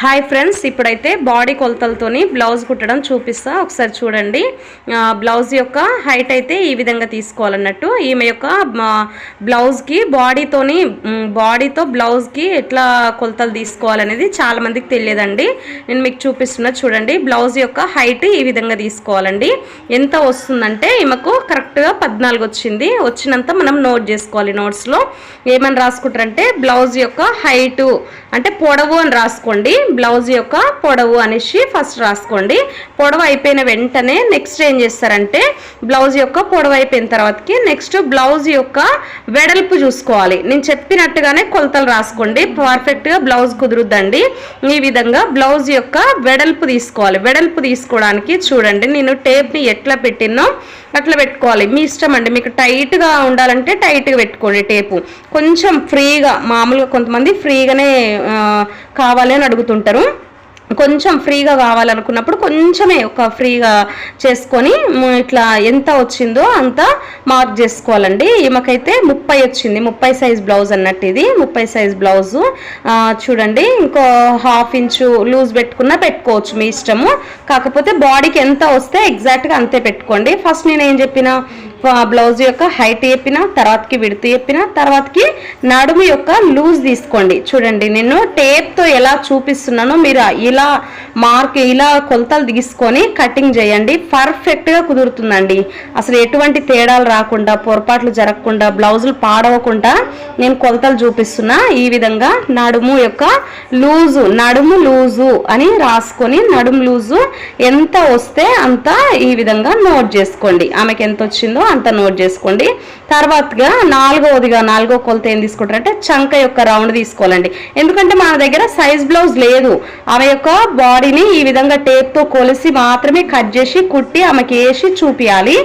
Hi friends ఇప్పుడైతే body కొలతలతోని blouse కుట్టడం చూపిస్తా. ఒకసారి చూడండి. బ్లౌజ్ యొక్క హైట్ అయితే ఈ విధంగా తీసుకోవాలన్నట్టు. ఈమె యొక్క బ్లౌజ్కి బాడీతోని బాడీతో బ్లౌజ్కి ఎట్లా కొలతలు తీసుకోవాలనేది చాలా మందికి తెలియదండి. నేను మీకు చూపిస్తున్నా చూడండి. బ్లౌజ్ యొక్క హైట్ ఈ విధంగా తీసుకోవాలండి. ఎంత వస్తుందంటే ఈమెకు కరెక్ట్గా పద్నాలుగు వచ్చింది. వచ్చినంత మనం నోట్ చేసుకోవాలి నోట్స్లో. ఏమని రాసుకుంటారంటే బ్లౌజ్ యొక్క హైటు అంటే పొడవు అని రాసుకోండి. బ్లౌజ్ యొక్క పొడవు అనేసి ఫస్ట్ రాసుకోండి. పొడవు అయిపోయిన వెంటనే నెక్స్ట్ ఏం చేస్తారంటే బ్లౌజ్ యొక్క పొడవు అయిపోయిన తర్వాతకి నెక్స్ట్ బ్లౌజ్ యొక్క వెడల్పు చూసుకోవాలి. నేను చెప్పినట్టుగానే కొలతలు రాసుకోండి. పర్ఫెక్ట్గా బ్లౌజ్ కుదురుద్దండి. ఈ విధంగా బ్లౌజ్ యొక్క వెడల్పు తీసుకోవాలి. వెడల్పు తీసుకోవడానికి చూడండి నేను టేప్ని ఎట్లా పెట్టినో అట్లా పెట్టుకోవాలి. మీ ఇష్టం అండి. మీకు టైట్గా ఉండాలంటే టైట్గా పెట్టుకోండి టేపు కొంచెం ఫ్రీగా మామూలుగా కొంతమంది ఫ్రీగానే కావాలి అని అడుగుతుంటారు. కొంచెం ఫ్రీగా కావాలనుకున్నప్పుడు కొంచెమే ఒక ఫ్రీగా చేసుకొని ఇట్లా ఎంత వచ్చిందో అంత మార్క్ చేసుకోవాలండి. ఈమెకైతే ముప్పై వచ్చింది. ముప్పై సైజ్ బ్లౌజ్ అన్నట్టు ఇది. ముప్పై సైజ్ బ్లౌజు. చూడండి ఇంకో హాఫ్ ఇంచు లూజ్ పెట్టుకున్నా పెట్టుకోవచ్చు మీ ఇష్టము. కాకపోతే బాడీకి ఎంత వస్తే ఎగ్జాక్ట్గా అంతే పెట్టుకోండి. ఫస్ట్ నేను ఏం చెప్పిన బ్లౌజ్ యొక్క హైట్ చెప్పిన తర్వాతకి విడత చెప్పిన తర్వాతకి నడుము యొక్క లూజ్ తీసుకోండి. చూడండి నేను టేప్తో ఎలా చూపిస్తున్నానో మీరు ఇలా మార్క్ ఇలా కొలతలు తీసుకొని కటింగ్ చేయండి. పర్ఫెక్ట్గా కుదురుతుందండి. అసలు ఎటువంటి తేడాలు రాకుండా పొరపాట్లు జరగకుండా బ్లౌజులు పాడవకుండా నేను కొలతలు చూపిస్తున్నా. ఈ విధంగా నడుము యొక్క లూజు నడుము లూజు అని రాసుకొని నడుము లూజు ఎంత వస్తే అంత ఈ విధంగా నోట్ చేసుకోండి. ఆమెకి ఎంత వచ్చిందో అంత నోట్ చేసుకోండి. తర్వాతగా నాలుగవదిగా నాలుగో కొలత ఏం తీసుకుంటారంటే చంక యొక్క రౌండ్ తీసుకోవాలండి. ఎందుకంటే మన దగ్గర సైజ్ బ్లౌజ్ లేదు. ఆమె యొక్క బాడీని ఈ విధంగా టేప్తో కొలిసి మాత్రమే కట్ చేసి కుట్టి ఆమెకి వేసి చూపించాలి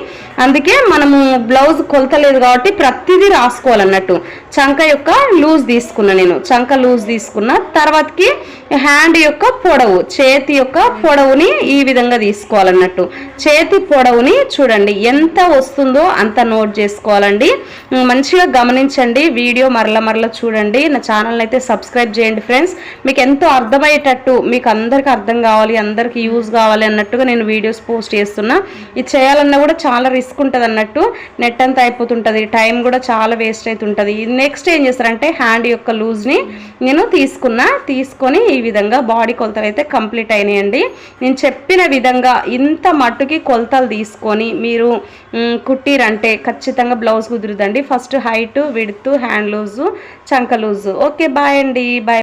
అందుకే మనము బ్లౌజ్ కొలత లేదు కాబట్టి ప్రతిదీ రాసుకోవాలన్నట్టు. చంక యొక్క లూజ్ తీసుకున్నా నేను. చంక లూజ్ తీసుకున్న. తర్వాతకి హ్యాండ్ యొక్క పొడవు చేతి యొక్క పొడవుని ఈ విధంగా తీసుకోవాలన్నట్టు. చేతి పొడవుని చూడండి ఎంత వస్తుందో అంత నోట్ చేసుకోవాలండి. మంచిగా గమనించండి వీడియో మరల మరల చూడండి. నా ఛానల్ అయితే సబ్స్క్రైబ్ చేయండి ఫ్రెండ్స్. మీకు ఎంతో అర్థమయ్యేటట్టు మీకు అందరికీ అర్థం కావాలి అందరికీ యూజ్ కావాలి అన్నట్టుగా నేను వీడియోస్ పోస్ట్ చేస్తున్నా. ఇది చేయాలన్నా కూడా చాలా రిస్క్ ఉంటుంది అన్నట్టు నెట్ అంతా అయిపోతుంటుంది టైం కూడా చాలా వేస్ట్ అవుతుంటుంది నెక్స్ట్ ఏం చేస్తారంటే హ్యాండ్ యొక్క లూజ్ని నేను తీసుకున్నా తీసుకొని ఈ విధంగా బాడీ కొలతలు అయితే కంప్లీట్ అయినాయండి. నేను చెప్పిన విధంగా ఇంత మట్టుకి కొలతలు తీసుకొని మీరు కుట్టిరంటే ఖచ్చితంగా బ్లౌజ్ కుదురుదండి. ఫస్ట్ హైట్ విడుతు హ్యాండ్ లూజు చంక లూజు. ఓకే బాయ్ అండి. బాయ్.